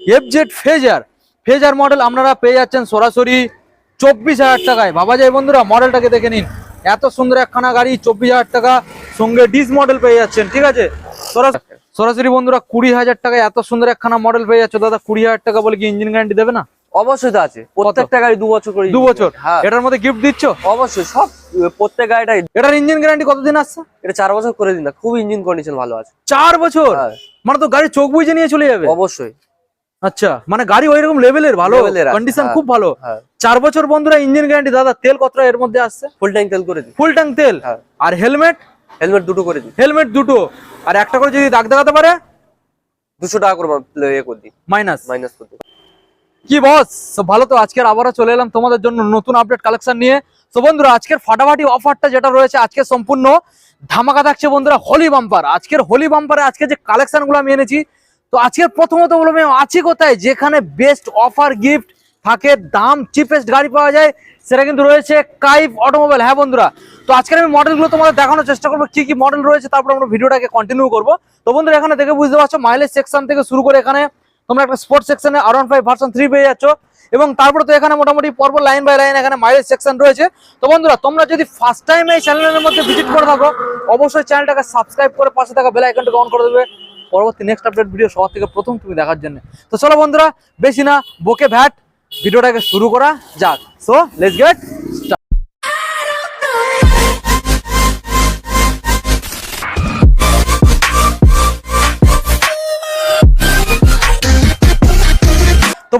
F Z Fazer Fazer model আপনারা পেয়ে যাচ্ছেন সরাসরি চব্বিশ হাজার টাকায়। বাবা যায় বন্ধুরা মডেলটাকে দেখে নিন। এত সুন্দর একখানা গাড়ি চব্বিশ হাজার টাকা। সঙ্গে ডিস মডেল পেয়ে যাচ্ছেন ঠিক আছে? সরাস- সরাসরি বন্ধুরা কুড়ি হাজার টাকায় এত সুন্দর একখানা মডেল পেয়ে যাচ্ছে। দাদা কুড়ি হাজার টাকা বলে কি ইঞ্জিন গ্যারান্টি দেবে না? অবশ্যই তো আছে। প্রত্যেকটা গাড়ি দু বছর করে দু বছর? হ্যাঁ। এটার মধ্যে গিফট দিচ্ছ? অবশ্যই সব প্রত্যেক গাড়িটাই। এটার ইঞ্জিন গ্যারান্টি কতদিন আসছে? এটা চার বছর করে দিন খুব ইঞ্জিন কন্ডিশন ভালো আছে। চার বছর? হ্যাঁ, মানে তো গাড়ি চোখ বুঝে নিয়ে চলে যাবে। অবশ্যই। আচ্ছা মানে গাড়ি ওই রকম লেভেলের ভালো কন্ডিশন হ্যাঁ। খুব ভালো। হ্যাঁ। চার বছর বন্ধুরা ইঞ্জিন গ্যারান্টি দাদা তেল কতটা এর মধ্যে আসছে? ফুল ট্যাঙ্ক তেল করে ফুল ট্যাঙ্ক তেল? হ্যাঁ। আর হেলমেট হেলমেট দুটো করে দিন হেলমেট দুটো। আর একটা করে যদি দাগ দেখাতে পারে? দুশো টাকা করে ইয়ে করে দিন মাইনাস মাইনাস করে কি বস ভালো তো আজকের আবারও চলে এলাম তোমাদের জন্য নতুন আপডেট কালেকশন নিয়ে। তো বন্ধুরা আজকের ফাটাফাটি অফারটা যেটা রয়েছে আজকে সম্পূর্ণ ধামাকা থাকছে বন্ধুরা হোলি বাম্পার আজকের হোলি বাম্পারে আজকে যে কালেকশনগুলো আমি এনেছি তো আজকের প্রথমত বলব আমি আছি কোথায়? যেখানে বেস্ট অফার গিফট থাকে, দাম চিপেস্ট গাড়ি পাওয়া যায়, সেটা কিন্তু রয়েছে কাইফ অটোমোবাইল হ্যাঁ বন্ধুরা, তো আজকের আমি মডেলগুলো তোমাদের দেখানোর চেষ্টা করব, কি কি মডেল রয়েছে, তারপর আমরা ভিডিওটাকে কন্টিনিউ করব। তো বন্ধুরা, এখানে দেখে বুঝতে পারছ মাইলেজ সেকশন থেকে শুরু করে এখানে তোমরা একটা স্পোর্টস সেকশনে R one five version three পেয়ে যাচ্ছ। এবং তারপরে তো এখানে মোটামুটি পরপর লাইন বাই লাইন এখানে মাইলেজ সেকশন রয়েছে। তো বন্ধুরা, তোমরা যদি ফার্স্ট টাইম এই চ্যানেলের মধ্যে ভিজিট করে থাকো, অবশ্যই চ্যানেলটাকে সাবস্ক্রাইব করে পাশে থাকা বেল অন করে দেবে। পরবর্তী নেক্সট আপডেট ভিডিও সবার থেকে প্রথম তুমি দেখার জন্য। তো চলো বন্ধুরা, বেশি না, বোকে ভ্যাট, ভিডিওটাকে শুরু করা যাক। সো লেটস গেট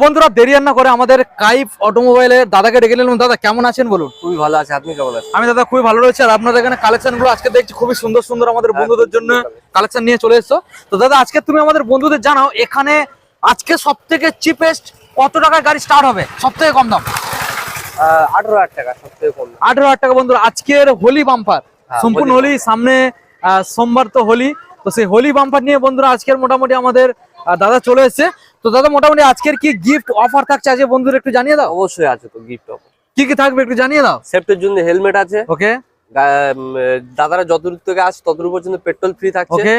বন্ধুরা দেরি আর না করে আমাদের কাইফ অটোমোবাইলের দাদাকে ডেকে নিলাম। দাদা কেমন আছেন বলুন? খুবই ভালো আছে আপনি কেমন আছেন? আমি দাদা খুবই ভালো রয়েছে আর আপনাদের এখানে কালেকশনগুলো আজকে দেখছি খুবই সুন্দর সুন্দর আমাদের বন্ধুদের জন্য কালেকশন নিয়ে চলে এসছো। তো দাদা আজকে তুমি আমাদের বন্ধুদের জানাও এখানে আজকে সব থেকে চিপেস্ট কত টাকায় গাড়ি স্টার্ট হবে? সব থেকে কম দাম? আঠারো হাজার টাকা সব থেকে কম দাম। আঠারো হাজার টাকা বন্ধুরা আজকের হোলি বাম্পার হ্যাঁ, সম্পূর্ণ হোলি সামনে সোমবার তো হোলি। তো সেই হোলি বাম্পার নিয়ে বন্ধুরা আজকের মোটামুটি আমাদের দাদা চলে এসেছে। তো দাদা মোটামুটি আজকের কি গিফট অফার থাকছে আজকে বন্ধুরা একটু জানিয়ে দাও? অবশ্যই আছে তো গিফট অফার কি কি থাকবে একটু জানিয়ে দাও? সেফটির জন্য হেলমেট আছে। ওকে। দাদারা যতদূর থেকে আসে ততদূর পর্যন্ত পেট্রোল ফ্রি থাকছে। ওকে।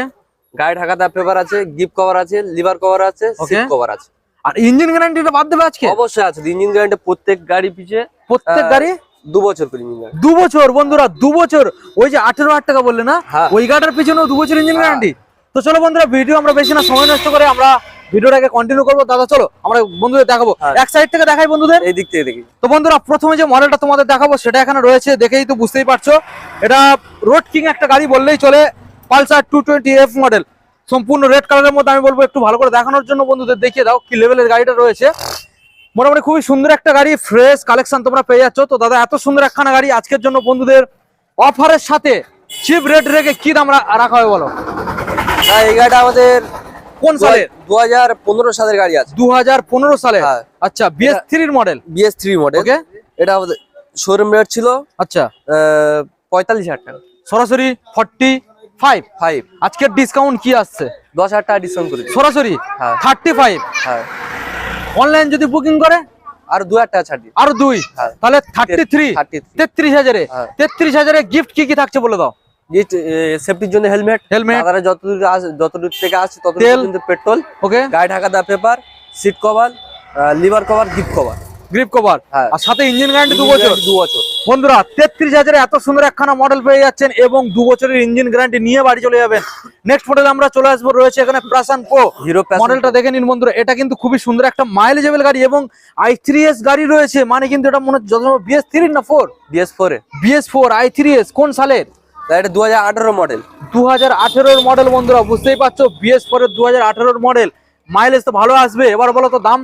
গায়ে ঢাকা দেওয়া পেপার আছে গিফট কভার আছে লিভার কভার আছে সিট কভার আছে। আর ইঞ্জিন গ্যারান্টিটা বাদ দেবে আজকে? অবশ্যই আছে ইঞ্জিন গ্যারান্টি প্রত্যেক গাড়ি পিছে প্রত্যেক গাড়ি? দু বছর করে ইঞ্জিন দু বছর বন্ধুরা দু বছর। ওই যে আঠেরো হাজার টাকা বললে না? হ্যাঁ। ওই গাড়িটার পিছনেও দু বছর ইঞ্জিন। গ্যারান্টি তো চলো বন্ধুরা ভিডিও আমরা বেশি না সময় নষ্ট করে আমরা ভিডিওটাকে কন্টিনিউ করব। দাদা চলো আমরা বন্ধুদের দেখাবো। হ্যাঁ। এক সাইড থেকে দেখাই বন্ধুদের। এই দিক থেকে দেখি। তো বন্ধুরা প্রথমে যে মডেলটা তোমাদের দেখাবো সেটা এখানে রয়েছে দেখেই তো বুঝতেই পারছ। এটা রোড কিং একটা গাড়ি বললেই চলে Pulsar two twenty F model সম্পূর্ণ রেড কালারের মধ্যে আমি বলব একটু ভালো করে দেখানোর জন্য বন্ধুদের দেখিয়ে দাও কি লেভেলের গাড়িটা রয়েছে। মোটামুটি খুবই সুন্দর একটা গাড়ি ফ্রেশ কালেকশন তোমরা পেয়ে যাচ্ছ। তো দাদা এত সুন্দর একখানা গাড়ি আজকের জন্য বন্ধুদের অফারের সাথে চিপ রেট রেখে কি দাম রাখা হবে বলো। হ্যাঁ এই গাড়িটা আমাদের কোন সালে দু হাজার পনেরো সালের গাড়ি আছে। দু হাজার পনেরো সালে? হ্যাঁ। আচ্ছা বিএস থ্রির model BS three model okay এটা আমাদের শোরুম রেট ছিল আচ্ছা। পঁয়তাল্লিশ হাজার টাকা। সরাসরি ফর্টি ফাইভ ফাইভ আজকের ডিসকাউন্ট কি আসছে? দশ হাজার টাকা ডিসকাউন্ট করে সরাসরি? হ্যাঁ। থার্টি ফাইভ হ্যাঁ। অনলাইন যদি বুকিং করে? আর দু হাজার টাকা ছাড় দিই আরও দুই? হ্যাঁ। তাহলে থার্টি থ্রি তেত্রিশ হাজারে? হ্যাঁ। তেত্রিশ হাজারে গিফট কি কি থাকছে বলে দাও। সেফটির জন্য হেলমেট Helmet। দাদারা যতদূর যতদূর থেকে আসছে ততদূর। পেট্রোল। ওকে গায়ে ঢাকা দেওয়া paper seat cover lever cover gift cover grip cover. আর সাথে ইঞ্জিন গ্যারান্টি দু বছর দু বছর বন্ধুরা তেত্রিশ হাজারে এত সুন্দর একখানা মডেল পেয়ে যাচ্ছেন এবং দু বছরের ইঞ্জিন গ্যারান্টি নিয়ে বাড়ি চলে যাবেন। নেক্সট মডেল আমরা চলে আসব রয়েছে এখানে প্রাসান প্রো হিরো মডেলটা দেখে নিন বন্ধুরা এটা কিন্তু খুবই সুন্দর একটা মাইলেজেবল গাড়ি এবং আই থ্রি এস গাড়ি রয়েছে। মানে কিন্তু এটা মনে হচ্ছে যত বিএস থ্রি না four BS four BS four I three S কোন সালের? এটা দু হাজার মডেল দু হাজার মডেল বন্ধুরা বুঝতেই পারছ বিএস ফোর দু হাজার মডেল মাইলেজ তো ভালো আসবে এবার বলো তো দাম?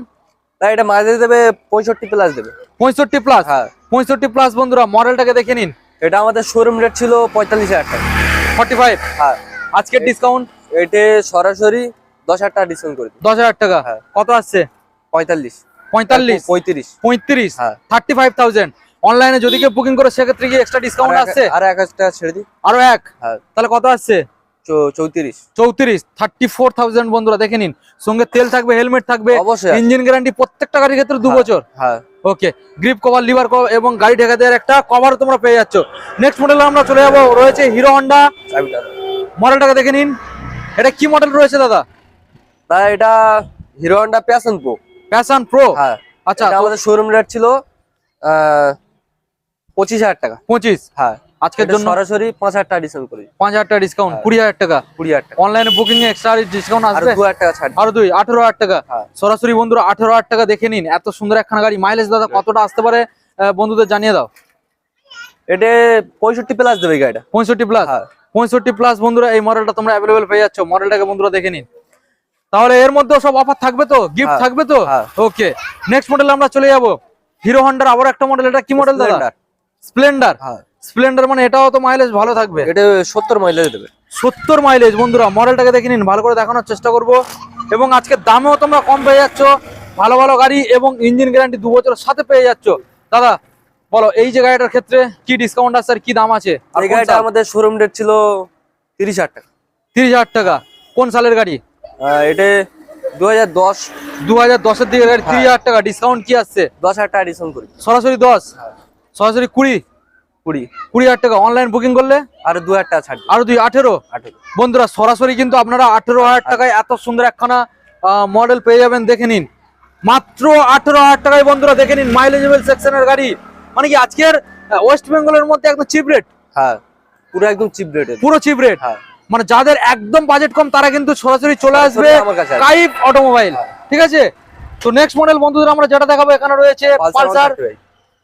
এটা মাইলেজ দেবে পঁয়ষট্টি প্লাস দেবে। পঁয়ষট্টি প্লাস হ্যাঁ। পঁয়ষট্টি প্লাস বন্ধুরা মডেলটাকে দেখে নিন। এটা আমাদের শোরুম রেট ছিল পঁয়তাল্লিশ হাজার টাকা। ফর্টি ফাইভ হ্যাঁ আজকের ডিসকাউন্ট এটে সরাসরি দশ হাজার টাকা ডিসকাউন্ট করে দশ হাজার টাকা? হ্যাঁ। কত আসছে? পঁয়তাল্লিশ। পঁয়তাল্লিশ? পঁয়ত্রিশ। পঁয়ত্রিশ? হ্যাঁ। থার্টি ফাইভ থাউজেন্ড অনলাইনে যদি কেউ বুকিং করে সেক্ষেত্রে কি এক্সট্রা ডিসকাউন্ট আসছে আর এক হাজার টাকা ছেড়ে দিই। আরও এক? হ্যাঁ। তাহলে কত আসছে? চৌত্রিশ। চৌত্রিশ। থার্টি ফোর থাউজেন্ড বন্ধুরা দেখে নিন। সঙ্গে তেল থাকবে হেলমেট থাকবে ইঞ্জিন গ্যারান্টি প্রত্যেকটা গাড়ির ক্ষেত্রে দু হ্যাঁ। বছর। হ্যাঁ। Okay grip cover lever cover এবং গাড়ি ঢেকে দেওয়ার একটা কভার তোমরা পেয়ে যাচ্ছ। নেক্সট মডেলে আমরা চলে যাব। রয়েছে হিরো হন্ডা মডেলটাকে দেখে নিন। এটা কি মডেল রয়েছে দাদা? তাই এটা Hero Honda Passion Pro Passion Pro হ্যাঁ। আচ্ছা আমাদের শোরুম রেট ছিল আহ, পঁচিশ হাজার টাকা। পঁচিশ? হ্যাঁ। আজকের জন্য? সরাসরি পাঁচ হাজার টাকা ডিসকাউন্ট করি। পাঁচ হাজার টাকা ডিসকাউন্ট হ্যাঁ। কুড়ি হাজার টাকা? কুড়ি হাজার টাকা। অনলাইনে বুকিং এ এক্সট্রা ডিসকাউন্ট আসবে? দু হাজার টাকা ছাড়। আরও দুই আঠেরো হাজার টাকা। হ্যাঁ। সরাসরি বন্ধুরা আঠেরো হাজার টাকা দেখে নিন। এত সুন্দর একখানা গাড়ি। মাইলেজ দাদা কতটা আসতে পারে বন্ধুদের জানিয়ে দাও। এটা পঁয়ষট্টি প্লাস দেবে গাড়িটা। পঁয়ষট্টি প্লাস হ্যাঁ। পঁয়ষট্টি প্লাস বন্ধুরা এই মডেলটা তোমরা অ্যাভেলেবেল পেয়ে যাচ্ছ। মডেলটাকে বন্ধুরা দেখে নিন। তাহলে এর মধ্যে সব অফার থাকবে তো? গিফট থাকবে তো। ওকে নেক্সট মডেল আমরা চলে যাব। হিরো হন্ডার আবার একটা মডেল এটা কি মডেল দাদা। স্প্লেন্ডার? হ্যাঁ। স্প্লেন্ডার মানে এটাও তো মাইলেজ ভালো থাকবে। এটা সত্তর মাইলেজ দেবে। সত্তর মাইলেজ বন্ধুরা মডেলটাকে দেখে নিন ভালো করে দেখানোর চেষ্টা করব। এবং আজকে দামেও তোমরা কম পেয়ে যাচ্ছ ভালো ভালো গাড়ি এবং ইঞ্জিন গ্যারান্টি দু বছরের সাথে পেয়ে যাচ্ছ। দাদা বলো এই যে গাড়িটার ক্ষেত্রে কি ডিসকাউন্ট আছে আর কি দাম আছে? এই গাড়িটা আমাদের শোরুম রেট ছিল তিরিশ হাজার টাকা। তিরিশ হাজার টাকা। কোন সালের গাড়ি? এটা দু হাজার দশ। দু হাজার দশের দিকে গাড়ি হ্যাঁ। তিরিশ হাজার টাকা। ডিসকাউন্ট কি আসছে? দশ হাজার টাকা ডিসকাউন্ট করি। সরাসরি দশ? সরাসরি কুড়ি? কুড়ি। কুড়ি হাজার টাকা অনলাইন বুকিং করলে? আর দু হাজার টাকা ছাড়। আরও দুই আঠেরো? আঠেরো। বন্ধুরা সরাসরি কিন্তু আপনারা আঠেরো হাজার টাকায় এত সুন্দর একখানা মডেল পেয়ে যাবেন দেখে নিন। মাত্র আঠেরো হাজার টাকায় বন্ধুরা দেখে নিন মাইলেজেবল সেকশনের গাড়ি। মানে কি আজকের ওয়েস্ট বেঙ্গলের মধ্যে একদম চিপ রেট হ্যাঁ পুরো একদম চিপ রেটে পুরো চিপ রেট হ্যাঁ। মানে যাদের একদম বাজেট কম তারা কিন্তু সরাসরি চলে আসবে। কাইপ অটোমোবাইল ঠিক আছে? তো নেক্সট মডেল বন্ধুদের আমরা যেটা দেখাবো এখানে রয়েছে Pulsar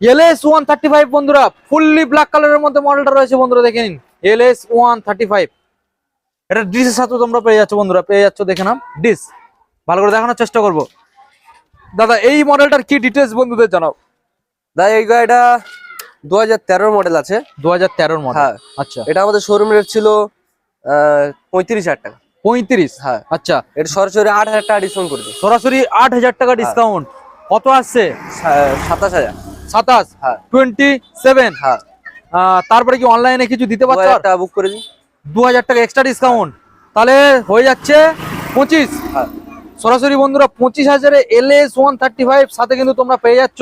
LS one thirty five বন্ধুরা ফুললি ব্ল্যাক কালারের মধ্যে মডেলটা রয়েছে বন্ধুরা দেখে নিন। এলএস ওয়ান থার্টি ফাইভ এটা ডিসের সাথে তোমরা পেয়ে যাচ্ছ বন্ধুরা পেয়ে যাচ্ছ দেখে নাম ডিস ভালো করে দেখানোর চেষ্টা করব। দাদা এই মডেলটার কি ডিটেলস বন্ধুদের জানাও? দাদা এই গাড়িটা দু হাজার মডেল আছে। দু হাজার তেরোর মডেল হ্যাঁ। আচ্ছা। এটা আমাদের শোরুম রেট ছিল আহ, পঁয়ত্রিশ হাজার টাকা। পঁয়ত্রিশ? হ্যাঁ। আচ্ছা। এটা সরাসরি আট হাজার টাকা ডিসকাউন্ট করে দিই সরাসরি আট হাজার টাকা ডিসকাউন্ট কত আসছে? সাতাশ হাজার। সাতাশ হ্যাঁ। টোয়েন্টি সেভেন হ্যাঁ তারপরে কি অনলাইনে কিছু দিতে পারছ বুক করে দিই দু হাজার টাকা এক্সট্রা ডিসকাউন্ট তাহলে হয়ে যাচ্ছে পঁচিশ। হ্যাঁ। সরাসরি বন্ধুরা পঁচিশ হাজারে L S one thirty five সাথে কিন্তু তোমরা পেয়ে যাচ্ছ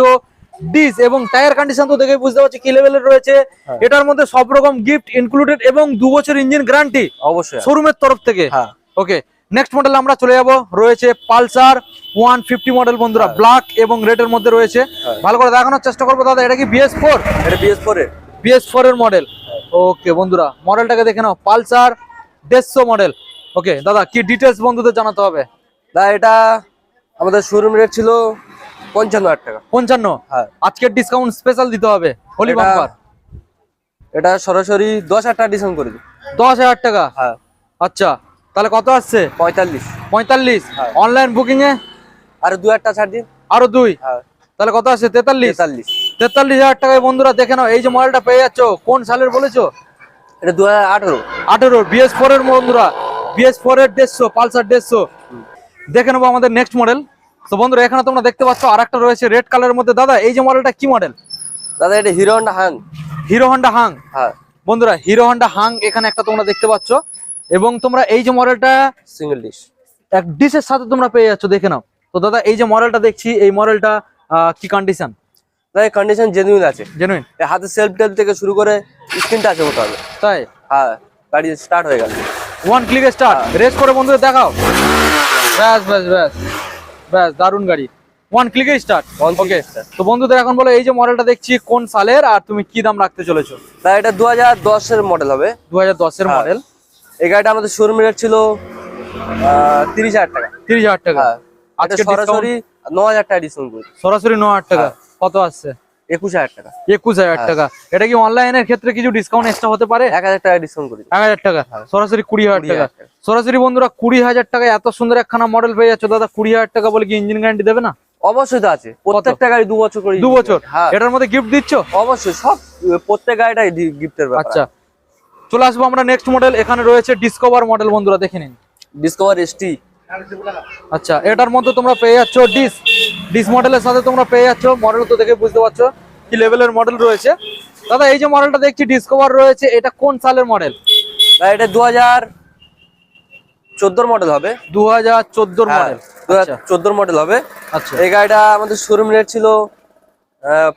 ডিস এবং টায়ার কন্ডিশন তো দেখে বুঝতে পারছি কি লেভেলের রয়েছে। হ্যাঁ। এটার মধ্যে সব রকম গিফট ইনক্লুডেড এবং দু বছর ইঞ্জিন গ্যারান্টি অবশ্যই। শোরুমের তরফ থেকে। হ্যাঁ। ওকে নেক্সট মডেল আমরা চলে যাব। রয়েছে পালসার ওয়ান ফিফটি মডেল বন্ধুরা। ব্ল্যাক এবং রেড এর মধ্যে রয়েছে। হ্যাঁ। ভালো করে দেখানোর চেষ্টা করব দাদা এটা কি বিএস ফোর এটা বিএস ফোরের বিএস ফোর এর মডেল ওকে বন্ধুরা মডেলটাকে দেখে নাও পালসার দেড়শো মডেল ওকে দাদা কি ডিটেলস বন্ধুদের জানাতে হবে? দা এটা আমাদের শোরুম রেট ছিল পঞ্চান্ন হাজার টাকা। পঞ্চান্ন? হ্যাঁ। আজকের ডিসকাউন্ট স্পেশাল দিতে হবে হোলি বাম্পার এটা সরাসরি দশ হাজার টাকা ডিসকাউন্ট করে দিই। দশ হাজার টাকা? হ্যাঁ। আচ্ছা তাহলে কত আসছে? পঁয়তাল্লিশ। পঁয়তাল্লিশ। অনলাইন বুকিং এ আর দু হাজার টাকা ছাড় দিন। আরও দুই? হ্যাঁ। তাহলে কত আসছে? তেতাল্লিশ? তেতাল্লিশ। তেতাল্লিশ হাজার টাকায় বন্ধুরা দেখে নাও এই যে মডেলটা পেয়ে যাচ্ছ কোন সালের বলেছ? এটা দু হাজার আঠেরো। আঠেরো বিএস ফোর এর বন্ধুরা বিএস ফোর এর দেড়শো পালসার দেড়শো। দেখে নেব আমাদের নেক্সট মডেল তো বন্ধুরা এখানে তোমরা দেখতে পাচ্ছ আর একটা রয়েছে রেড কালারের মধ্যে। দাদা এই যে মডেলটা কি মডেল দাদা এটা Hero Honda Hunk. Hero Honda Hunk. হ্যাঁ। বন্ধুরা হিরো হন্ডা হাং এখানে একটা তোমরা দেখতে পাচ্ছ। এবং তোমরা এই যে মডেলটা সিঙ্গেল ডিশ এক ডিসের সাথে তোমরা পেয়ে যাচ্ছ দেখে নাও। তো দাদা এই যে মডেলটা দেখছি এই মডেলটা কি কন্ডিশন দাদা কন্ডিশন জেনুইন আছে। জেনুইন এই হাতে সেলফ টেল থেকে শুরু করে স্ক্রিনটা আছে হতে হবে। তাই? হ্যাঁ গাড়ি স্টার্ট হয়ে গেল। ওয়ান ক্লিক স্টার্ট রেস করে বন্ধুদের দেখাও। ব্যাস ব্যাস ব্যাস। ব্যাস দারুণ গাড়ি। ওয়ান ক্লিকে স্টার্ট ওকে তো বন্ধুদের এখন বলো এই যে মডেলটা দেখছি কোন সালের আর তুমি কি দাম রাখতে চলেছো? দাদা এটা দু হাজার দশের মডেল হবে। দু হাজার দশের হ্যাঁ। মডেল এই গাড়িটা আমাদের শোরুম রেট ছিল তিরিশ হাজার টাকা। তিরিশ হাজার টাকা। হ্যাঁ আজকে সরাসরি ন হাজার টাকা ডিসকাউন্ট করি। সরাসরি ন হাজার টাকা। হ্যাঁ। কত আসছে? একুশ হাজার টাকা। একুশ হাজার হ্যাঁ। টাকা। এটা কি অনলাইনের ক্ষেত্রে কিছু ডিসকাউন্ট এক্সট্রা হতে পারে? এক হাজার টাকা ডিসকাউন্ট করি এক হাজার টাকা। সরাসরি কুড়ি হাজার টাকা। সরাসরি বন্ধুরা কুড়ি হাজার টাকায় এত সুন্দর একখানা মডেল পেয়ে যাচ্ছ দাদা কুড়ি হাজার টাকা বলে কি ইঞ্জিন গ্যারান্টি দেবে না? অবশ্যই তো আছে। প্রত্যেকটা গাড়ি দু বছর করে দু বছর? এটার মধ্যে গিফট দিচ্ছ? অবশ্যই সব প্রত্যেক গাড়িটাই গিফটের আচ্ছা। চলে আসব আমরা নেক্সট মডেল এখানে রয়েছে ডিসকভার মডেল বন্ধুরা দেখে নিন। ডিসকভার এসটি আচ্ছা এটার মধ্যে তোমরা পেয়ে যাচ্ছ ডিস ডিস মডেলের সাথে তোমরা পেয়ে যাচ্ছ মডেল তো দেখে বুঝতে পারছ কি লেভেলের মডেল রয়েছে। দাদা এই যে মডেলটা দেখছি ডিসকভার রয়েছে এটা কোন সালের মডেল এটা দু হাজার চোদ্দোর মডেল হবে। দু হাজার চোদ্দোর হ্যাঁ, মডেল দু হাজার চোদ্দোর মডেল হবে। আচ্ছা। এই গাড়িটা আমাদের শোরুম রেট ছিল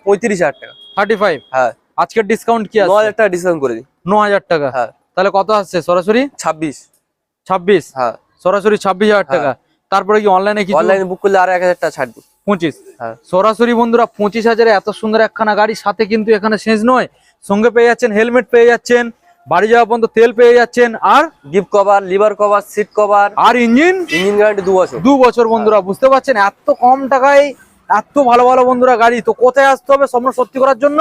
পঁয়ত্রিশ হাজার টাকা। থার্টি ফাইভ হ্যাঁ। আজকের ডিসকাউন্ট কি আছে? হাজার টাকা ডিসকাউন্ট করে দিই। ন হাজার টাকা। হ্যাঁ। তাহলে কত আসছে? সরাসরি? ছাব্বিশ। ছাব্বিশ? হ্যাঁ। সরাসরি ছাব্বিশ হাজার টাকা। তারপরে কি অনলাইনে কি অনলাইনে বুক করলে আর এক হাজার টাকা ছাড় দিই পঁচিশ। হ্যাঁ। সরাসরি বন্ধুরা পঁচিশ হাজারে এত সুন্দর একখানা গাড়ি সাথে কিন্তু এখানে শেষ নয়। সঙ্গে পেয়ে যাচ্ছেন হেলমেট পেয়ে যাচ্ছেন বাড়ি যাওয়া পর্যন্ত তেল পেয়ে যাচ্ছেন আর? Gift cover lever cover seat cover আর ইঞ্জিন ইঞ্জিন গ্যারান্টি দু বছর। দু বছর বন্ধুরা বুঝতে পারছেন? এত কম টাকায় এত ভালো ভালো বন্ধুরা গাড়ি তো কোথায় আসতে হবে? স্বপ্ন সত্যি করার জন্য?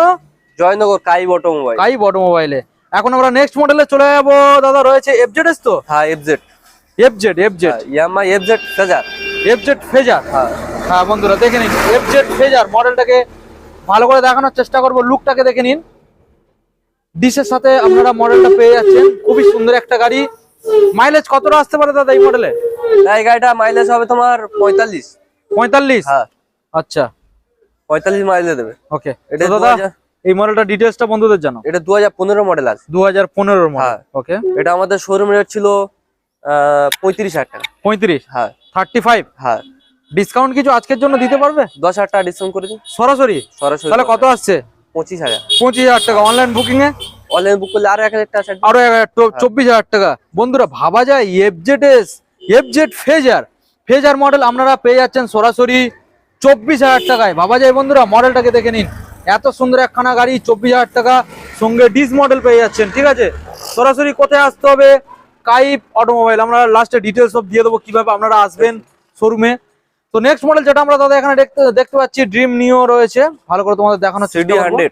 জয়নগর কাই অটোমোবাইল। কাই বড় মোবাইলে এখন আমরা নেক্সট মডেলে চলে যাব। দাদা রয়েছে এফজেড এস তো? হ্যাঁ FZ FZ FZ Yamaha FZ Fazer FZ Fazer হ্যাঁ। হ্যাঁ বন্ধুরা দেখে নিন। এফজেড ফেজার মডেলটাকে ভালো করে দেখানোর চেষ্টা করব। লুকটাকে দেখে নিন। ডিসের সাথে আপনারা মডেলটা পেয়ে যাচ্ছেন। খুবই সুন্দর একটা গাড়ি। মাইলেজ কতটা আসতে পারে দাদা এই মডেলে এই গাড়িটা মাইলেজ হবে তোমার পঁয়তাল্লিশ। পঁয়তাল্লিশ? হ্যাঁ। আচ্ছা। পঁয়তাল্লিশ মাইলেজ দেবে। ওকে এটা দাদা 2000 এই মডেলটা ডিটেলসটা বন্ধুদের জানো? এটা দু হাজার পনেরো মডেল আছে। দু হাজার পনেরোর মডেল হ্যাঁ। ওকে এটা আমাদের শোরুম রেট ছিল আহ, পঁয়ত্রিশ হাজার টাকা। পঁয়ত্রিশ? হ্যাঁ। থার্টি ফাইভ হ্যাঁ। ডিসকাউন্ট কিছু আজকের জন্য দিতে পারবে? দশ হাজার টাকা ডিসকাউন্ট করে দিন। সরাসরি? সরাসরি। তাহলে কত আসছে? পঁচিশ হাজার। পঁচিশ হাজার টাকা। অনলাইন বুকিং এ? অনলাইন বুক করলে আরও এক হাজার টাকা ছাড় দিন। আরও এক হাজার টো- চব্বিশ হাজার টাকা। বন্ধুরা ভাবা যায় FZ S FZ Fazer Fazer model আপনারা পেয়ে যাচ্ছেন সরাসরি চব্বিশ হাজার টাকায়। ভাবা যায় বন্ধুরা মডেলটাকে দেখে নিন। এত সুন্দর একখানা গাড়ি চব্বিশ হাজার টাকা সঙ্গে ডিস মডেল পেয়ে যাচ্ছেন ঠিক আছে? সরাসরি কোথায় আসতে হবে? কাইপ অটোমোবাইল আমরা লাস্টে ডিটেলস সব দিয়ে দেবো কীভাবে আপনারা আসবেন শোরুমে। তো নেক্সট মডেল যেটা আমরা দাদা এখানে দেখতে দেখতে পাচ্ছি ড্রিম নিও রয়েছে। ভালো করে তোমাদের দেখানো সিডি হান্ড্রেড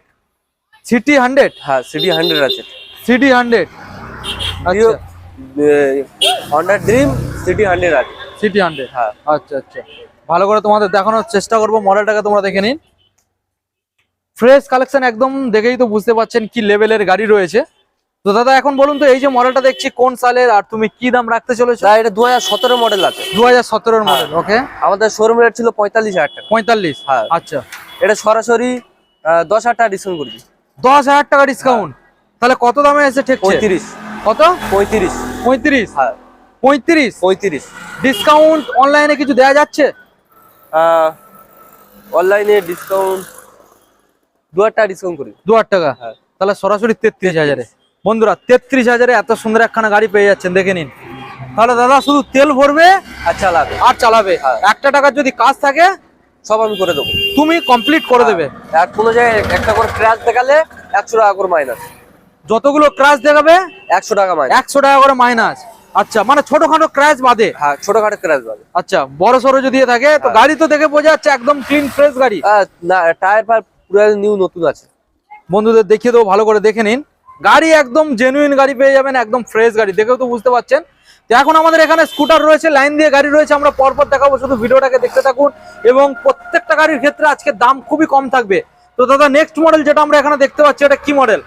সিটি হান্ড্রেড হ্যাঁ সিডি হান্ড্রেড আছে। CT hundred Honda Dream CD hundred আছে। সিটি হান্ড্রেড হ্যাঁ। আচ্ছা আচ্ছা। ভালো করে তোমাদের দেখানোর চেষ্টা করব মডেলটাকে তোমরা দেখে নিন। ফ্রেশ কালেকশন একদম দেখেই তো বুঝতে পারছেন কি লেভেলের গাড়ি রয়েছে। তো দাদা এখন বলুন তো এই যে মডেলটা দেখছি কোন সালের আর তুমি কি দাম রাখতে চলেছো? এটা দু হাজার সতেরো মডেল আছে। দু হাজার মডেল ওকে আমাদের শোরুম রেট ছিল পঁয়তাল্লিশ হাজার টাকা। পঁয়তাল্লিশ? হ্যাঁ। আচ্ছা। এটা সরাসরি দশ হাজার টাকা ডিসকাউন্ট করে দিই দশ হাজার টাকা ডিসকাউন্ট তাহলে কত দামে এসে ঠিক পঁয়ত্রিশ। কত? পঁয়ত্রিশ। পঁয়ত্রিশ? হ্যাঁ। পঁয়ত্রিশ? পঁয়ত্রিশ। ডিসকাউন্ট অনলাইনে কিছু দেওয়া যাচ্ছে? অনলাইনে ডিসকাউন্ট দু হাজার টাকা ডিসকাউন্ট করি। দু হাজার টাকা? হ্যাঁ। তাহলে সরাসরি তেত্রিশ হাজারে। বন্ধুরা তেত্রিশ হাজারে এত সুন্দর একখানা গাড়ি পেয়ে যাচ্ছেন দেখে নিন। তাহলে দাদা শুধু তেল ভরবে আচ্ছা লাগে আর চালাবে। হ্যাঁ। একটা টাকার যদি কাজ থাকে সব আমি করে দেবো। তুমি কমপ্লিট করে দেবে। আর কোনো জায়গায় একটা করে ক্র্যাশ দেখালে একশো টাকা করে মাইনাস যতগুলো ক্রাশ দেখাবে একশো টাকা মাইনাস একশো টাকা করে মাইনাস আচ্ছা মানে ছোটখাটো ক্র্যাশ বাদে। হ্যাঁ ছোটখাটো ক্র্যাশ বাদে। আচ্ছা বড় সড়ো যদি থাকে তো হ্যাঁ। গাড়ি তো দেখে বোঝা যাচ্ছে একদম ক্লিন ফ্রেশ গাড়ি। না টায়ার ফায়ার পুরো নিউ নতুন আছে। বন্ধুদের দেখিয়ে দেবো ভালো করে দেখে নিন। গাড়ি একদম জেনুইন গাড়ি পেয়ে যাবেন একদম ফ্রেশ গাড়ি। দেখেও তো বুঝতে পারছেন? তো এখন আমাদের এখানে স্কুটার রয়েছে লাইন দিয়ে গাড়ি রয়েছে আমরা পরপর দেখাবো শুধু ভিডিওটাকে দেখতে থাকুন। এবং প্রত্যেকটা গাড়ির ক্ষেত্রে আজকে দাম খুবই কম থাকবে। তো দাদা নেক্সট মডেল যেটা আমরা এখানে দেখতে পাচ্ছি এটা কি মডেল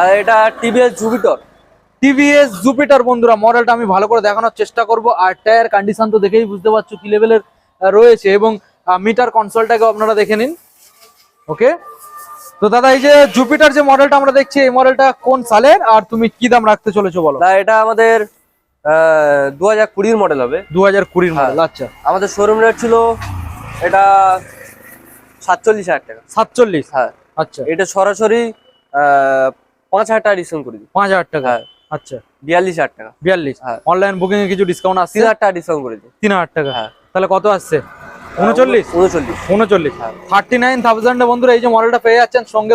আর এটা টিভিএস জুপিটর টিভিএস জুপিটার বন্ধুরা মডেলটা আমি ভালো করে দেখানোর চেষ্টা করব। আর টায়ার কন্ডিশন তো দেখেই বুঝতে পারছ কি লেভেলের রয়েছে। এবং মিটার কনসোলটাকে আপনারা দেখে নিন। ওকে? তো দাদা এই যে জুপিটার যে মডেলটা আমরা দেখছি এই মডেলটা কোন সালের? আর তুমি কি দাম রাখতে চলেছো বলো? না এটা আমাদের দু হাজার কুড়ির মডেল হবে। দু হাজার কুড়ির হ্যাঁ। মডেল আচ্ছা। আমাদের শোরুম রেট ছিল এটা সাতচল্লিশ হাজার টাকা। সাতচল্লিশ? হ্যাঁ। আচ্ছা। এটা সরাসরি পাঁচ হাজার টাকা ডিসকাউন্ট করে দিই পাঁচ হাজার টাকা? হ্যাঁ। আচ্ছা। বিয়াল্লিশ হাজার টাকা। বিয়াল্লিশ? হ্যাঁ। অনলাইন বুকিং এ কিছু ডিসকাউন্ট আসছে? তিন হাজার টাকা ডিসকাউন্ট করে দিই তিন হাজার টাকা। হ্যাঁ। তাহলে কত আসছে? উনচল্লিশ? উনচল্লিশ। উনচল্লিশ। হ্যাঁ। থার্টি নাইন থাউজেন্ড বন্ধুরা এই যে মডেলটা পেয়ে যাচ্ছেন সঙ্গে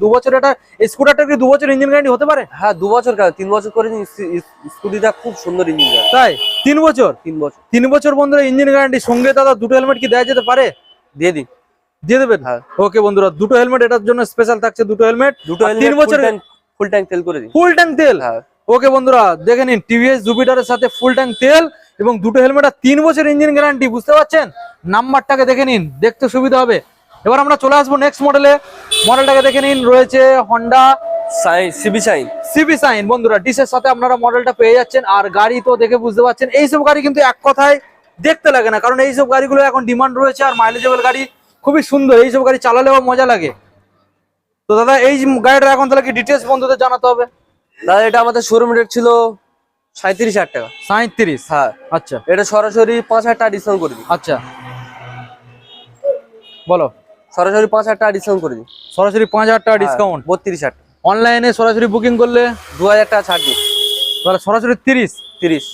দু বছর এটা স্কুটারটা কি দু বছর ইঞ্জিন গ্যারান্টি হতে পারে? হ্যাঁ দু বছর কেন তিন বছর করে স্কুটিটা খুব সুন্দর ইঞ্জিন তাই? তিন বছর? তিন বছর। তিন বছর বন্ধুরা ইঞ্জিন গ্যারান্টি সঙ্গে দাদা দুটো হেলমেট কি দেওয়া যেতে পারে? দিয়ে দিই দিয়ে দেবেন? হ্যাঁ। ওকে বন্ধুরা দুটো হেলমেট এটার জন্য স্পেশাল থাকছে দুটো হেলমেট দুটো তিন বছর ফুল ট্যাঙ্ক তেল করে দিই ফুল ট্যাঙ্ক তেল? হ্যাঁ। ওকে বন্ধুরা দেখে নিন টিভিএস জুপিটারের সাথে ফুল ট্যাঙ্ক তেল। এবং দুটো হেলমেট আর তিন বছর ইঞ্জিন গ্যারান্টি বুঝতে পারছেন? নাম্বারটাকে দেখে নিন দেখতে সুবিধা হবে। এবার আমরা চলে আসব নেক্সট মডেলে মডেলটাকে দেখে নিন রয়েছে Honda Shine CB Shine CB Shine বন্ধুরা ডিসের সাথে আপনারা মডেলটা পেয়ে যাচ্ছেন। আর গাড়ি তো দেখে বুঝতে পারছেন এইসব গাড়ি কিন্তু এক কথায় দেখতে লাগে না কারণ এইসব গাড়িগুলো এখন ডিমান্ড রয়েছে আর মাইলেজেবল গাড়ি খুবই সুন্দর এইসব গাড়ি চালালেও মজা লাগে। তো দাদা এই গাড়িটা এখন তাহলে কি ডিটেলস বন্ধুদের জানাতে হবে? দাদা এটা আমাদের শোরুম রেট ছিল সাঁত্রিশ হাজার টাকা। সাঁত্রিশ হ্যাঁ। আচ্ছা। এটা সরাসরি পাঁচ হাজার টাকা ডিসকাউন্ট করে দিই আচ্ছা। বলো। সরাসরি পাঁচ হাজার টাকা ডিসকাউন্ট করে দিই সরাসরি পাঁচ হাজার টাকা ডিসকাউন্ট বত্রিশ হাজার অনলাইনে সরাসরি বুকিং করলে? দু হাজার টাকা ছাড় দিই তাহলে সরাসরি তিরিশ? তিরিশ।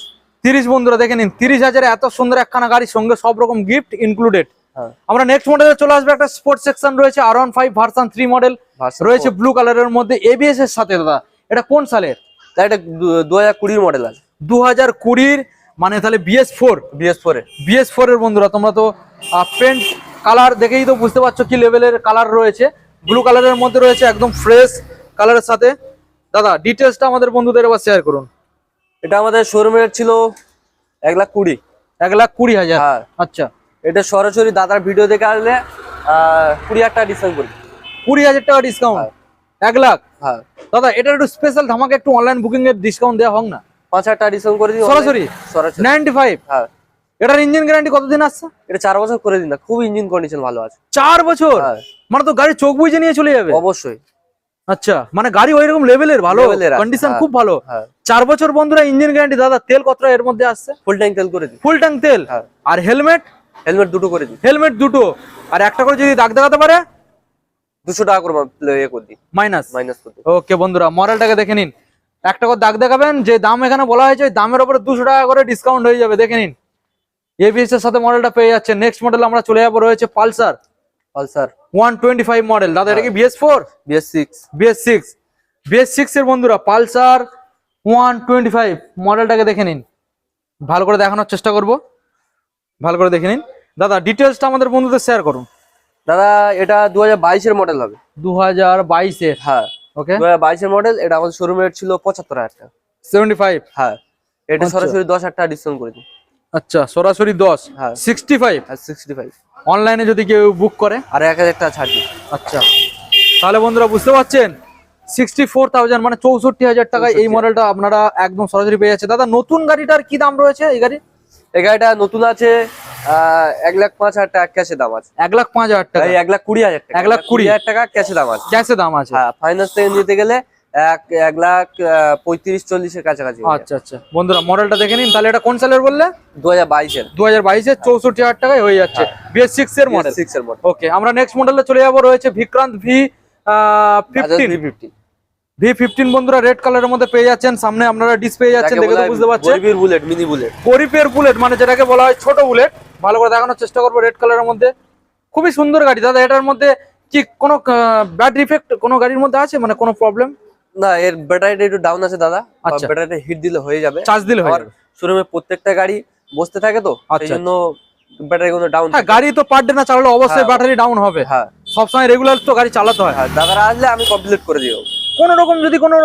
তিরিশ বন্ধুরা দেখে নিন তিরিশ হাজারে এত সুন্দর একখানা গাড়ির সঙ্গে সব রকম গিফট ইনক্লুডেড হ্যাঁ। আমরা নেক্সট মডেলে চলে আসবে একটা স্পোর্টস সেকশন রয়েছে R one five version three model রয়েছে ব্লু কালারের মধ্যে এবিএস এর সাথে দাদা। এটা কোন সালের? এটা দু হাজার কুড়ির মডেল আছে। দু হাজার কুড়ির মানে তাহলে বিএস ফোর বিএস ফোরে বিএস ফোর এর। বন্ধুরা তোমরা তো পেন্ট কালার দেখেই তো বুঝতে পারছ কি লেভেলের কালার রয়েছে। ব্লু কালারের মধ্যে রয়েছে একদম ফ্রেশ কালারের সাথে। দাদা ডিটেলসটা আমাদের বন্ধুদের এবার শেয়ার করুন। এটা আমাদের শোরুমের ছিল এক লাখ কুড়ি। এক লাখ কুড়ি হাজার? হ্যাঁ। আচ্ছা। এটা সরাসরি দাদার ভিডিও দেখে আসলে কুড়ি হাজার টাকা ডিসকাউন্ট করি। কুড়ি হাজার টাকা ডিসকাউন্ট হ্যাঁ। এক লাখ? হ্যাঁ। দাদা এটা একটু স্পেশাল ধামাকে একটু অনলাইন বুকিং এর ডিসকাউন্ট দেওয়া হোক না। পাঁচ হাজার টাকা ডিসকাউন্ট করে দিই সরাসরি? সরাসরি। নাইনটি ফাইভ হ্যাঁ। এটার ইঞ্জিন গ্যারান্টি কতদিন আসছে? এটা চার বছর করে দিন না খুব ইঞ্জিন কন্ডিশন ভালো আছে। চার বছর? হ্যাঁ। মানে তো গাড়ি চোখ বুঝে নিয়ে চলে যাবে? অবশ্যই। আচ্ছা মানে গাড়ি ওই রকম লেভেলের ভালো কন্ডিশন হ্যাঁ। খুব ভালো। চার বছর বন্ধুরা ইঞ্জিন গ্যারান্টি দাদা তেল কতটা এর মধ্যে আসছে? ফুল ট্যাঙ্ক তেল করে দিই ফুল ট্যাঙ্ক তেল? আর হেলমেট হেলমেট দুটো করে দিই হেলমেট দুটো। আর একটা করে যদি দাগ দেখাতে পারে? দুশো টাকা করে মাইনাস মাইনাস ওকে বন্ধুরা মডেলটাকে দেখে নিন। একটা করে দাগ দেখাবেন যে দাম এখানে বলা হয়েছে ওই দামের উপরে দুশো টাকা করে ডিসকাউন্ট হয়ে যাবে দেখে নিন। এবিএস এর সাথে মডেলটা পেয়ে যাচ্ছে। নেক্সট মডেল আমরা চলে যাব রয়েছে Pulsar Pulsar one twenty five model দাদা এটা কি BS four BS six BS six BS six এর বন্ধুরা পালসার ওয়ান টোয়েন্টি ফাইভ মডেলটাকে দেখে নিন। ভালো করে দেখানোর চেষ্টা করব। ভালো করে দেখে নিন। দাদা ডিটেলসটা আমাদের বন্ধুদের শেয়ার করুন। দাদা এটা দু হাজার বাইশের মডেল হবে। দু হাজার বাইশের? হ্যাঁ। ওকে দু হাজার বাইশের মডেল এটা আমাদের শোরুম রেট ছিল পঁচাত্তর হাজার টাকা। সেভেন্টি ফাইভ হ্যাঁ। এটা আচ্ছা। সরাসরি দশ হাজার টাকা ডিসকাউন্ট করে দিই। আচ্ছা সরাসরি দশ? হ্যাঁ। সিক্সটি ফাইভ হ্যাঁ সিক্সটি ফাইভ অনলাইনে যদি কেউ বুক করে? আর এক হাজার টাকা ছাড় আচ্ছা। তাহলে বন্ধুরা বুঝতে পারছেন? সিক্সটি ফোর থাউজেন্ড মানে চৌষট্টি হাজার টাকায় এই মডেলটা আপনারা একদম সরাসরি পেয়ে যাচ্ছে দাদা নতুন গাড়িটার কি দাম রয়েছে এই গাড়ি এই গাড়িটা নতুন আছে এক লাখ পাঁচ হাজার টাকা ক্যাশে দাম আছে। এক লাখ পাঁচ হাজার টাকা। এক লাখ কুড়ি হাজার টাকা। এক লাখ কুড়ি। হাজার টাকা ক্যাশে দাম আছে। ক্যাশে দাম আছে। হ্যাঁ ফাইন্যান্স থেকে নিতে গেলে এক এক লাখ পঁয়ত্রিশ চল্লিশের কাছাকাছি আচ্ছা আচ্ছা। বন্ধুরা মডেলটা দেখে নিন। তাহলে এটা কোন সালের বললে? দু হাজার বাইশের দু হাজার বাইশের চৌষট্টি হাজার টাকায় হয়ে যাচ্ছে। বিএস সিক্স এর মডেল সিক্স এর মডেল ওকে আমরা নেক্সট মডেলে চলে যাব। রয়েছে Vikrant V fifteen V fifteen বন্ধুরা রেড কালারের মধ্যে পেয়ে যাচ্ছেন। সামনে আপনারা ডিস পেয়ে যাচ্ছেন দেখে তো বুঝতে পারছেন। গরিবের বুলেট মিনি বুলেট গরিবের বুলেট মানে যেটাকে বলা হয় ছোট বুলেট ভালো করে দেখানোর চেষ্টা করব রেড কালারের মধ্যে। খুবই সুন্দর গাড়ি। দাদা এটার মধ্যে কি কোনো ব্যাড ইফেক্ট কোনো গাড়ির মধ্যে আছে? মানে কোনো প্রবলেম না এর ব্যাটারিটা একটু ডাউন আছে দাদা। আচ্ছা। ব্যাটারিটা হিট দিলে হয়ে যাবে। চার্জ দিলে হয়ে শোরুমে প্রত্যেকটা গাড়ি বসতে থাকে তো সেই আচ্ছা, জন্য ব্যাটারি কোনো ডাউন হ্যাঁ গাড়ি তো পার ডে না চালালে অবশ্যই। ব্যাটারি ডাউন হবে। হ্যাঁ। সবসময় রেগুলার তো গাড়ি চালাতে হয়। হ্যাঁ দাদারা আসলে আমি কমপ্লিট করে দিও। কোনো রকম যদি কোনো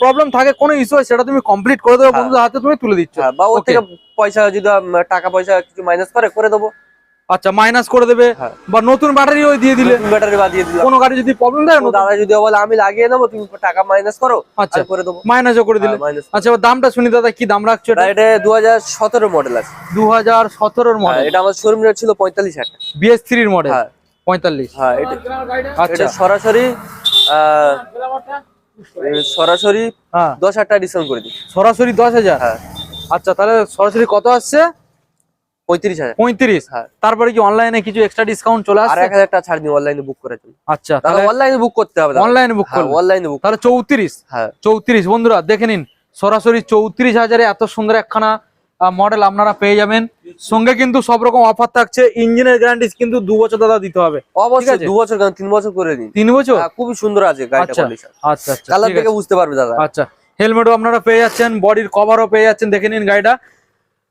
প্রবলেম থাকে কোনো ইস্যু হয় সেটা তুমি কমপ্লিট করে দেবো হ্যাঁ। বন্ধুদের হাতে তুমি তুলে দিচ্ছ। হ্যাঁ বা ওর থেকে পয়সা যদি টাকা পয়সা কিছু মাইনাস করে করে দেবো। আচ্ছা মাইনাস করে দেবে হ্যাঁ। বা নতুন ব্যাটারি ওই দিয়ে দিলে। ব্যাটারি বা দিয়ে দিলে কোনো গাড়ি যদি প্রবলেম থাকে দাদা যদি বলে আমি লাগিয়ে নেব তুমি টাকা মাইনাস করো আচ্ছা। করে দেবো। মাইনাসও করে দিলে। আচ্ছা দামটা শুনি দাদা কি দাম রাখছো এটা? এটা দু হাজার সতেরো মডেল আছে। দু হাজার সতেরোর মডেল এটা আমার শোরুম রেট ছিল পঁয়তাল্লিশ হাজার। বিএস থ্রির মডেল পঁয়তাল্লিশ। হ্যাঁ এটা আচ্ছা। সরাসরি আহ, সরাসরি হ্যাঁ। দশ হাজার টাকা ডিসকাউন্ট করে দিই। সরাসরি দশ হাজার? হ্যাঁ। আচ্ছা তাহলে সরাসরি কত আসছে? পঁয়ত্রিশ হাজার। পঁয়ত্রিশ। হ্যাঁ। তারপরে কি অনলাইনে কিছু এক্সট্রা ডিসকাউন্ট চলে এক হাজার টাকা ছাড় দিই অনলাইনে বুক করার জন্য। আচ্ছা তাহলে তাহলে অনলাইনে বুক করতে হবে অনলাইনে বুক করবে। অনলাইনে বুক তাহলে চৌত্রিশ। হ্যাঁ। চৌত্রিশ বন্ধুরা দেখে নিন সরাসরি চৌত্রিশ হাজারে এত সুন্দর একখানা মডেল আপনারা পেয়ে যাবেন। সঙ্গে কিন্তু সব রকম অফার থাকছে। ইঞ্জিনের গ্যারান্টি কিন্তু দু বছর দাদা দিতে হবে। অবশ্যই দু বছর তিন বছর করে দিন তিন বছর? হ্যাঁ, খুবই সুন্দর আছে আচ্ছা আচ্ছা আচ্ছা কালার থেকে বুঝতে পারবে দাদা। আচ্ছা হেলমেটও আপনারা পেয়ে যাচ্ছেন বডির কভারও পেয়ে যাচ্ছেন দেখে নিন গাড়িটা।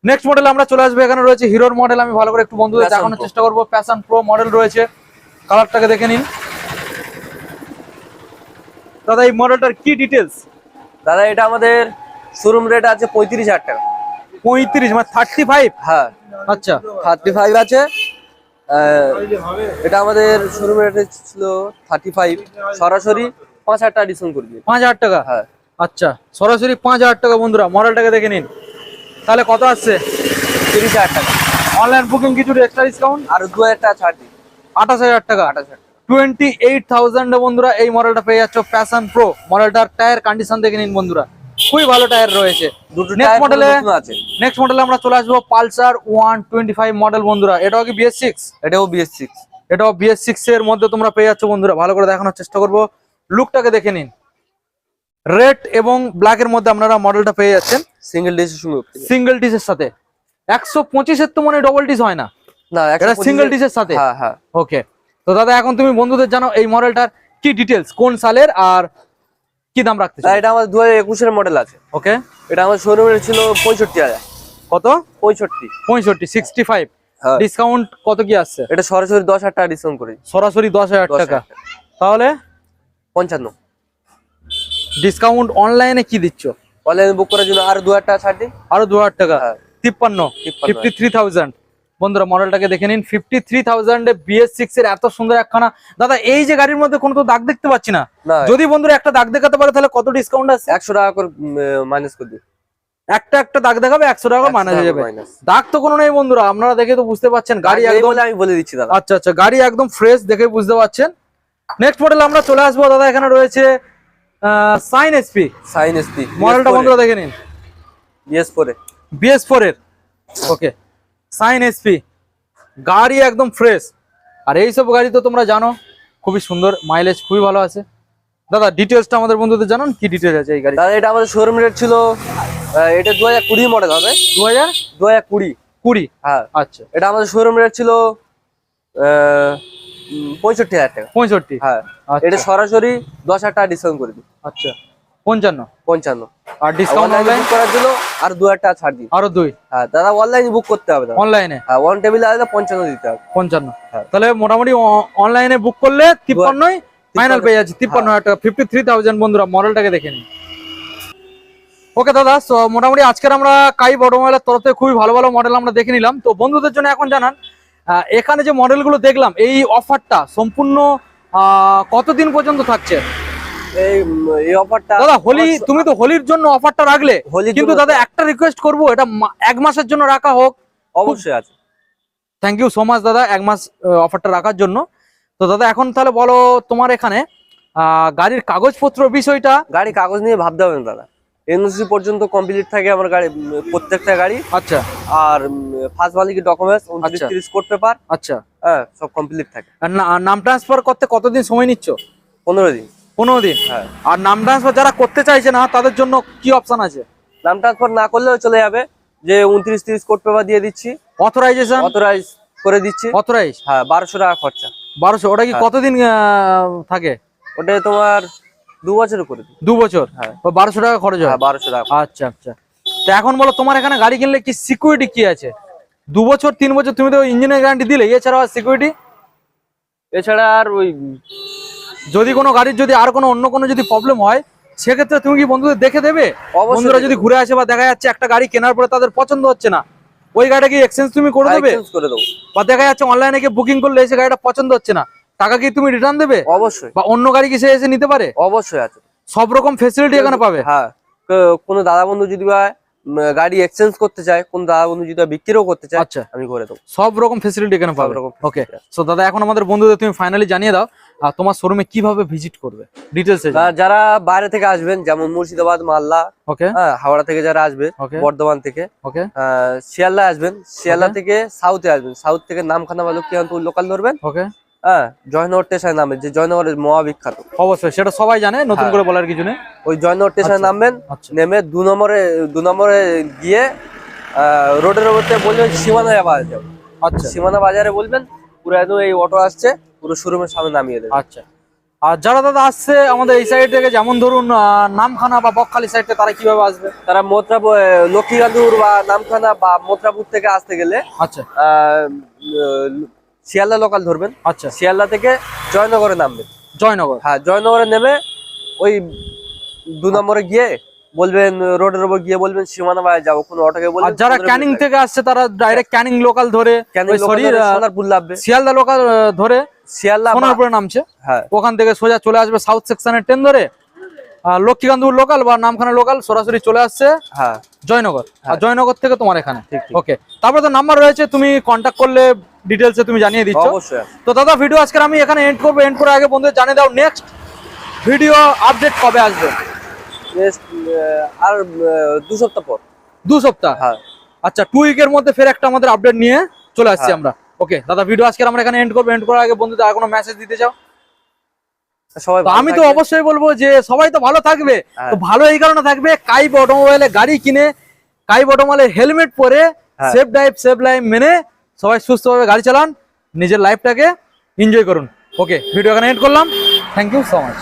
নেক্সট মডেল আমরা চলে আসব এখানে রয়েছে হিরোর মডেল আমি ভালো করে একটু বন্ধুদের দেখানোর চেষ্টা করব। প্যাশন প্রো মডেল রয়েছে। কালারটাকে দেখে নিন। দাদা এই মডেলটার কি ডিটেলস দাদা এটা আমাদের শোরুম রেট আছে পঁয়ত্রিশ হাজার টাকা। পঁয়ত্রিশ মানে থার্টি ফাইভ হ্যাঁ। আচ্ছা। থার্টি ফাইভ আছে এটা আমাদের শোরুম রেট ছিল থার্টি ফাইভ সরাসরি পাঁচ হাজার টাকা ডিসকাউন্ট করে দিই পাঁচ হাজার টাকা? হ্যাঁ। আচ্ছা সরাসরি পাঁচ হাজার টাকা বন্ধুরা মডেলটাকে দেখে নিন। তাহলে কত আসছে? তিরিশ হাজার টাকা। অনলাইন বুকিং কিছু এক্সট্রা ডিসকাউন্ট আর দু হাজার টাকা ছাড় দিই আঠাশ হাজার টাকা। আঠাশ হাজার। টোয়েন্টি এইট থাউজেন্ড বন্ধুরা এই মডেলটা পেয়ে যাচ্ছ প্যাশন প্রো মডেলটার টায়ার কন্ডিশন দেখে নিন বন্ধুরা। খুবই ভালো টায়ার রয়েছে। দুটো নতুন আছে। নেক্সট মডেলে আমরা চলে আসব Pulsar one twenty five model বন্ধুরা। এটাও কি বিএস সিক্স এটাও বিএস সিক্স এটাও বিএস সিক্স এর মধ্যে তোমরা পেয়ে যাচ্ছ বন্ধুরা। ভালো করে দেখানোর চেষ্টা করব। লুকটাকে দেখে নিন। রেড এবং ব্ল্যাক এর মধ্যে আপনারা মডেলটা পেয়ে যাচ্ছেন। সিঙ্গেল ডিসের সঙ্গে সিঙ্গেল ডিসের সাথে। একশো পঁচিশের তো মানে ডবল ডিস হয় না। না এটা সিঙ্গেল ডিসের সাথে? হ্যাঁ হ্যাঁ। ওকে তো দাদা এখন তুমি বন্ধুদের জানো এই মডেলটার কি ডিটেলস কোন সালের আর কি দাম রাখতে এটা আমাদের দু হাজার একুশের মডেল আছে। ওকে এটা আমাদের শোরুমে ছিল পঁয়ষট্টি হাজার। কত? পঁয়ষট্টি। পঁয়ষট্টি সিক্সটি ফাইভ হ্যাঁ। ডিসকাউন্ট কত কি আসছে এটা সরাসরি দশ হাজার টাকা ডিসকাউন্ট করে। সরাসরি দশ হাজার টাকা। তাহলে? পঞ্চান্ন। ডিসকাউন্ট অনলাইনে কি দিচ্ছ? অনলাইনে বুক করার জন্য আর দু হাজার টাকা ছাড় দিই আরও দু হাজার টাকা। হ্যাঁ। তিপ্পান্ন। ফিফটি থ্রি থাউজেন্ড বন্ধুরা মডেলটাকে দেখে নিন। ফিফটি থ্রি থাউজেন্ডে বিএস সিক্স এর এত সুন্দর একখানা। দাদা এই যে গাড়ির মধ্যে কোনো তো দাগ দেখতে পাচ্ছি না। যদি বন্ধুরা একটা দাগ দেখাতে পারে তাহলে কত ডিসকাউন্ট আছে? একশো টাকা করে মাইনাস করে দিই। একটা একটা দাগ দেখাবে একশো টাকা মাইনাস হয়ে যাবে। দাগ তো কোনো নেই বন্ধুরা আপনারা দেখে তো বুঝতে পারছেন গাড়ি একদম বলে আমি বলে দিচ্ছি দাদা। আচ্ছা আচ্ছা গাড়ি একদম ফ্রেশ দেখে বুঝতে পারছেন নেক্সট মডেল আমরা চলে আসব। দাদা এখানে রয়েছে সাইন এসপি সাইন এসপি মডেলটা বন্ধুরা দেখে নিন। বিএস ফোরে বিএস ফোর এর। ওকে সাইন এসপি গাড়ি একদম ফ্রেশ আর এইসব গাড়ি তো তোমরা জানো খুবই সুন্দর মাইলেজ খুবই ভালো আছে। দাদা ডিটেলসটা আমাদের বন্ধুদের জানান কি ডিটেলস আছে এই গাড়ি দাদা এটা আমাদের শোরুম রেট ছিল এটা দু হাজার কুড়ি মডেল হবে। দু হাজার দু হাজার কুড়ি। কুড়ি? হ্যাঁ। আচ্ছা। এটা আমাদের শোরুম রেট ছিল পঁয়ষট্টি হাজার টাকা। পঁয়ষট্টি? হ্যাঁ। আচ্ছা। এটা সরাসরি দশ হাজার টাকা ডিসকাউন্ট করে দিই আচ্ছা। পঞ্চান্ন। পঞ্চান্ন। আর ডিসকাউন্ট অনলাইনে অনলাইন বুক করার জন্য আর দু ছাড় আরও দুই? হ্যাঁ দাদা অনলাইনে বুক করতে হবে অনলাইনে হ্যাঁ ওয়ান টেবিল আলাদা পঞ্চান্ন দিতে হবে। পঞ্চান্ন। হ্যাঁ। তাহলে মোটামুটি অনলাইনে বুক করলে তিপ্পান্নই ফাইনাল পেয়ে যাচ্ছি। তিপ্পান্ন। হাজার টাকা ফিফটি থ্রি থাউজেন্ড বন্ধুরা মডেলটাকে দেখে নিন। ওকে দাদা মোটামুটি আজকের আমরা কাই অটোমোবাইলের তরফ থেকে খুবই ভালো ভালো মডেল আমরা দেখে নিলাম। তো বন্ধুদের জন্য এখন জানান এখানে যে মডেলগুলো দেখলাম এই অফারটা সম্পূর্ণ আহ, কতদিন পর্যন্ত থাকছে? এই অফারটা দাদা হোলি তুমি তো হোলির জন্য অফারটা রাখলে। কিন্তু দাদা একটা রিকোয়েস্ট করব এটা এক মাসের জন্য রাখা হোক। অবশ্যই আছে। থ্যাংক ইউ সো মাচ দাদা এক মাস অফারটা রাখার জন্য। তো দাদা এখন তাহলে বলো তোমার এখানে গাড়ির কাগজপত্র বিষয়টা। গাড়ি কাগজ নিয়ে ভাবতে হবে না দাদা। এনওসি পর্যন্ত কমপ্লিট থাকে আমার গাড়ি প্রত্যেকটা গাড়ি। আচ্ছা। আর ফার্স্ট মালিকের ডকুমেন্টস উনত্রিশ। তিরিশ পেপার আচ্ছা। হ্যাঁ সব কমপ্লিট থাকে। আর নাম ট্রান্সফার করতে কতদিন সময় নিচ্ছ? পনেরো দিন। পনেরো দিন। হ্যাঁ। আর নাম ট্রান্সফার যারা করতে চাইছে না তাদের জন্য কি অপশন আছে? নাম ট্রান্সফার না করলেও চলে যাবে। যে উনত্রিশ তিরিশ কোড পেপার দিয়ে দিচ্ছি। অথরাইজেশন অথরাইজ করে দিচ্ছি। অথরাইজ হ্যাঁ বারোশো টাকা খরচা। বারোশো ওটা কি হ্যাঁ। কতদিন থাকে? ওটা তোমার দু বছরে করে দিই দু বছর? হ্যাঁ। বারোশো টাকা খরচ হয়? হ্যাঁ বারোশো টাকা আচ্ছা আচ্ছা। তো এখন বলো তোমার এখানে গাড়ি কিনলে কি সিকিউরিটি কি আছে? দু বছর তিন বছর তুমি তো ইঞ্জিনের গ্যারান্টি দিলে এছাড়াও সিকিউরিটি এছাড়া আর ওই যদি কোনো গাড়ির যদি আর কোনো অন্য কোনো যদি প্রবলেম হয় সেক্ষেত্রে তুমি কি বন্ধুদের দেখে দেবে? বন্ধুরা যদি ঘুরে আসে বা দেখা যাচ্ছে একটা গাড়ি কেনার পরে তাদের পছন্দ হচ্ছে না ওই গাড়িটা কি এক্সচেঞ্জ তুমি করে দেবে? করে দেবো। বা দেখা যাচ্ছে অনলাইনে গিয়ে বুকিং করলে এসে গাড়িটা পছন্দ হচ্ছে না টাকা কি তুমি রিটার্ন দেবে? অবশ্যই। বা অন্য গাড়ি কি সে এসে নিতে পারে? অবশ্যই আছে। সব রকম ফেসিলিটি এখানে পাবে। হ্যাঁ কোনো দাদা বন্ধু যদি বা গাড়ি এক্সচেঞ্জ করতে চায় কোন দাদা বন্ধু যদি বিক্রিও করতে চায় আচ্ছা। আমি করে দেবো। সব রকম ফেসিলিটি এখানে পাবে। ওকে সো দাদা এখন আমাদের বন্ধুদের তুমি ফাইনালি জানিয়ে দাও তোমার শোরুমে কীভাবে ভিজিট করবে? ডিটেলস যারা বাইরে থেকে আসবেন যেমন মুর্শিদাবাদ মালদা ওকে হ্যাঁ হাওড়া থেকে যারা আসবে বর্ধমান থেকে ওকে শিয়ালদা আসবেন। শিয়ালদা. থেকে সাউথে আসবেন। সাউথ থেকে নামখানা বা লক্ষ্মীকান্তপুর লোকাল ধরবেন। ওকে হ্যাঁ জয়নগর স্টেশনে নামবেন যে জয়নগরের মহাবিখ্যাত। অবশ্যই সেটা সবাই জানে নতুন হ্যাঁ। করে বলার কিছু নেই। ওই জয়নগর স্টেশনে আচ্ছা। নামবেন আচ্ছা। নেমে দু নম্বরে দু নম্বরে গিয়ে রোডের ওপরতে বলবেন সীমানা বাজার আচ্ছা। সীমানা বাজারে বলবেন পুরো একদম এই অটো আসছে পুরো শোরুমের সামনে নামিয়ে দেবে। আচ্ছা। আর যারা দাদা আসছে আমাদের এই সাইড থেকে যেমন ধরুন নামখানা বা বকখালি সাইড থেকে তারা কীভাবে আসবে? তারা মোত্রাপুর লক্ষ্মীকান্তপুর বা নামখানা বা মোত্রাপুর থেকে আসতে গেলে আচ্ছা। শিয়ালদা লোকাল ধরবেন। আচ্ছা। শিয়ালদা থেকে জয়নগরে নামবেন। জয়নগর। হ্যাঁ জয়নগরে নেমে ওই দু নম্বরে গিয়ে বলবেন রোডের উপর গিয়ে বলবেন সীমানা বাজার যাব কোনো অটোকে আর বলবেন যারা ক্যানিং থেকে আসছে তারা ডাইরেক্ট ক্যানিং লোকাল ধরে ক্যানিং লোকাল সোনারপুর লাভবে শিয়ালদা লোকাল ধরে শিয়ালদা সোনারপুরে নামছে। হ্যাঁ। ওখান থেকে সোজা চলে আসবে সাউথ সেকশনের ট্রেন ধরে। লক্ষ্মীকান্তপুর লোকাল বা নামখানা লোকাল সরাসরি চলে আসছে হ্যাঁ। জয়নগর। আর হ্যাঁ। জয়নগর থেকে তোমার এখানে। ওকে তারপরে তো নাম্বার রয়েছে তুমি কন্ট্যাক্ট করলে ডিটেলসে তুমি জানিয়ে দিচ্ছ। অবশ্যই। তো দাদা ভিডিও আজকে আমি এখানে এন্ড করব। এন্ড করে আগে বন্ধুদের জানিয়ে দাও। নেক্সট ভিডিও আপডেট কবে আসবে? আর দু সপ্তাহ পর। দু সপ্তাহ? হ্যাঁ। আচ্ছা টু উইকের মধ্যে ফের একটা আমাদের আপডেট নিয়ে চলে আসছি হ্যাঁ। আমরা। ওকে দাদা ভিডিও আজকে আমরা এখানে এন্ড করব। এন্ড করার আগে বন্ধুদের আর কোনো মেসেজ দিতে চাও? সবাই আমি তো অবশ্যই বলব যে সবাই তো ভালো থাকবে। হ্যাঁ। তো ভালো এই কারণে থাকবে কাইব অটোমোবাইলে গাড়ি কিনে কাইব অটোমোবাইলে হেলমেট পরে। সেফ ড্রাইভ সেফ লাইফ মেনে সবাই সুস্থভাবে গাড়ি চালান নিজের লাইফটাকে এনজয় করুন। ওকে ভিডিও এখানে এন্ড করলাম। Thank you so much